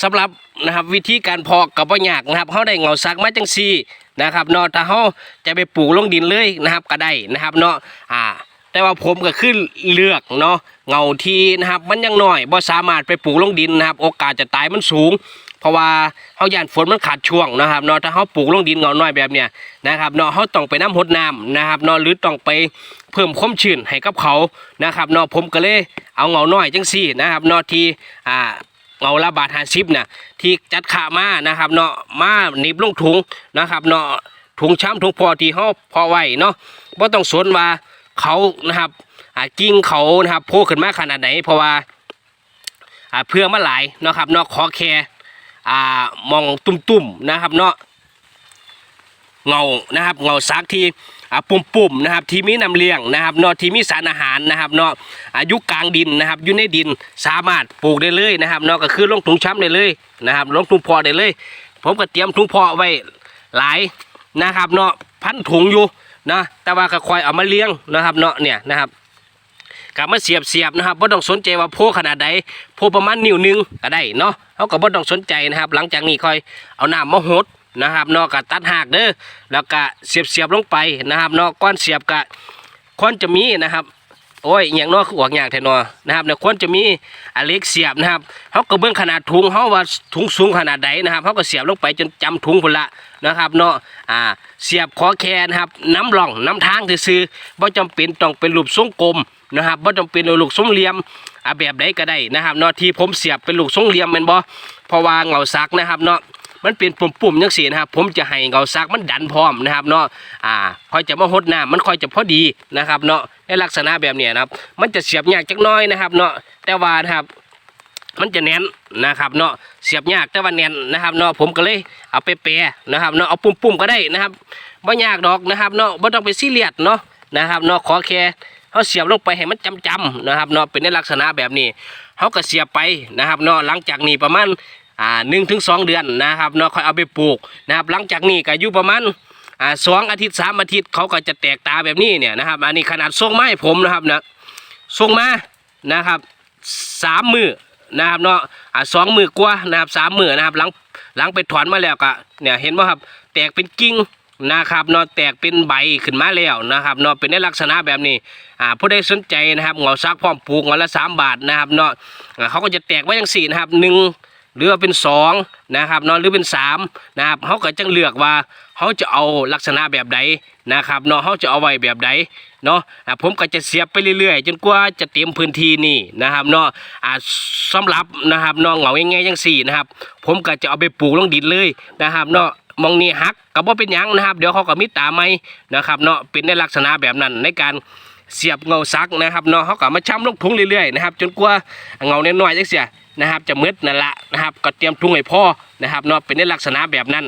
สำหรับนะครับวิธีการเพาะกับว่ายากนะครับเขาได้เงาซักมาจังซี่นะครับเนาะถ้าเขาจะไปปลูกลงดินเลยนะครับก็ได้นะครับเนาะอ่าแต่ว่าผมก็ขึ้นเลือกเนาะเงาทีนะครับ มันยังหน้อยบ่สามารถไปปลูกลงดินนะครับ โอกาสจะตายมันสูง เพราะว่าเฮาย่านฝนมันขาดช่วงนะครับเนาะถ้าเฮาปลูกลงดินเงาน้อยแบบเนี้ยนะครับเนาะเฮาต้องไปน้ำหดน้ำนะครับเนาะหรือต้องไปเพิ่มความชื้นให้กับเขานะครับเนาะผมก็เลยเอาเงาน้อยจังซี่นะครับเนาะที่อ่า เงาละบาทห้าสิบนะที่จัดขามานะครับเนาะมาหนีบลงถุงนะครับเนาะถุงช้ำถุงพอที่ห่อพอไว้เนาะบ่ต้องสนว่าเขานะครับกิ้งเขานะครับโผล่ขึ้นมาขนาดไหนเพราะว่าเพื่อมาหลายเนาะครับเนาะขอแค่มองตุ่มๆนะครับเนาะ เงานะครับเงาซักที่อ่าปุ่มๆนะครับที่มีน้ำเลี้ยงนะครับเนาะที่มีสารอาหารนะครับเนาะอายุกลางดินนะครับอยู่ในดินสามารถปลูกได้เลยนะครับเนาะก็คือลงถุงช้ำได้เลยนะครับลงถุงพอได้เลย ผมก็เตรียมถุงพาะไว้หลายนะครับเนาะพันถุงอยู่นะแต่ว่าก็คอยเอามาเลี้ยงนะครับเนาะเนี่ยนะครับกับมาเสียบเสียบนะครับบ่ต้องสนใจว่าโพขนาดใดโพประมาณนิ้วหนึงก็ได้เนาะเขาก็บ่ต้องสนใจนะครับ หลังจากนี้คอยเอาน้ำมาหด นะครับเนาะก็ตัดหากเด้อแล้วก็เสียบเสียบลงไปนะครับเนาะก้อนเสียบก็ควรจะมีนะครับโอ้ยอย่างน้อคืออวกอย่างแทนอนะครับเนี่ยควรจะมีอเล็กเสียบนะครับเขาก็เบิ่งขนาดถุงเขาว่าถุงสูงขนาดใดนะครับเขาก็เสียบลงไปจนจำถุงพุ่นละนะครับเนาะอ่าเสียบขอแค่นะครับน้ำร่องน้ำทางซื่อๆบ่จำเป็นต้องเป็นรูปทรงกลมนะครับบ่จำเป็นลูกทรงเหลี่ยมอ่าแบบใดก็ได้นะครับเนาะที่ผมเสียบเป็นลูกทรงเหลี่ยมแม่นบ่เพราะว่าเงาซักนะครับเนาะ มันเป็นปุ่มๆจังสีนะครับ ผมจะให้เงาซักมันดันพร้อมนะครับเนาะอ่าคอยจะมาหดน้ำมันคอยจะพอดีนะครับเนาะในลักษณะแบบนี้นะครับ มันจะเสียบยากจักน้อยนะครับ เนาะแต่ว่านะครับมันจะแน่นนะครับเนาะเสียบยากแต่ว่าแน่นนะครับเนาะผมก็เลยเอาไปแปรนะครับเนาะเอาปุ่มๆก็ได้นะครับไม่ยากดอกนะครับเนาะไม่ต้องไปซีเรียสเนาะนะครับเนาะขอแค่เขาเสียบลงไปให้มันจำๆนะครับเนาะเป็นในลักษณะแบบนี้เขาก็เสียบไปนะครับเนาะหลังจากนี้ประมาณ อ่าหนึ่งถึงสองเดือนนะครับเนาะค่อยเอาไปปลูกนะครับ หลังจากนี้ก็อยู่ประมาณอ่าสองอาทิตย์สามอาทิตย์เขาก็จะแตกตาแบบนี้เนี่ยนะครับ อันนี้ขนาดส่งมาให้ผมนะครับนะส่งมานะครับสามมือนะครับเนาะอ่าสองมือกว่านะครับสามมือนะครับ หลังหลังไปถอนมาแล้วก็เนี่ยเห็นไหมครับแตกเป็นกิ่งนะครับเนาะแตกเป็นใบขึ้นมาแล้วนะครับเนาะเป็นในลักษณะแบบนี้อ่าผู้ใดสนใจนะครับเงาซักพร้อมปลูกเงาละสามบาทนะครับเนาะเขาก็จะแตกไว้ย่างสี่นะครับหนึ่ง หรือว่าเป็นสองนะครับเนาะหรือเป็นสามนะครับเขาก็จังเลือกว่าเขาจะเอาลักษณะแบบใดนะครับเนาะเขาจะเอาไว้แบบใดเนาะผมก็จะเสียบไปเรื่อยๆ จนกว่าจะเต็มพื้นที่นี่นะครับเนาะอ่าสำหรับนะครับเนาะเหงาง่ายๆจังสี่นะครับ ผมก็จะเอาไปปลูกลงดินเลยนะครับเนาะมองนี่ฮักก็บ่เป็นยังนะครับ เดี๋ยวเขาก็มีตาไหมนะครับเนาะเป็นในลักษณะแบบนั้นในการเสียบเงาซักนะครับเนาะเขาก็มาช้ำลงถุงเรื่อยๆนะครับจนกว่าเงาเน้อยจังเสีย นะครับ จะมืดนั่นละนะครับ ก็เตรียมทุงให้พ่อนะครับเนาะเป็นในลักษณะแบบนั้น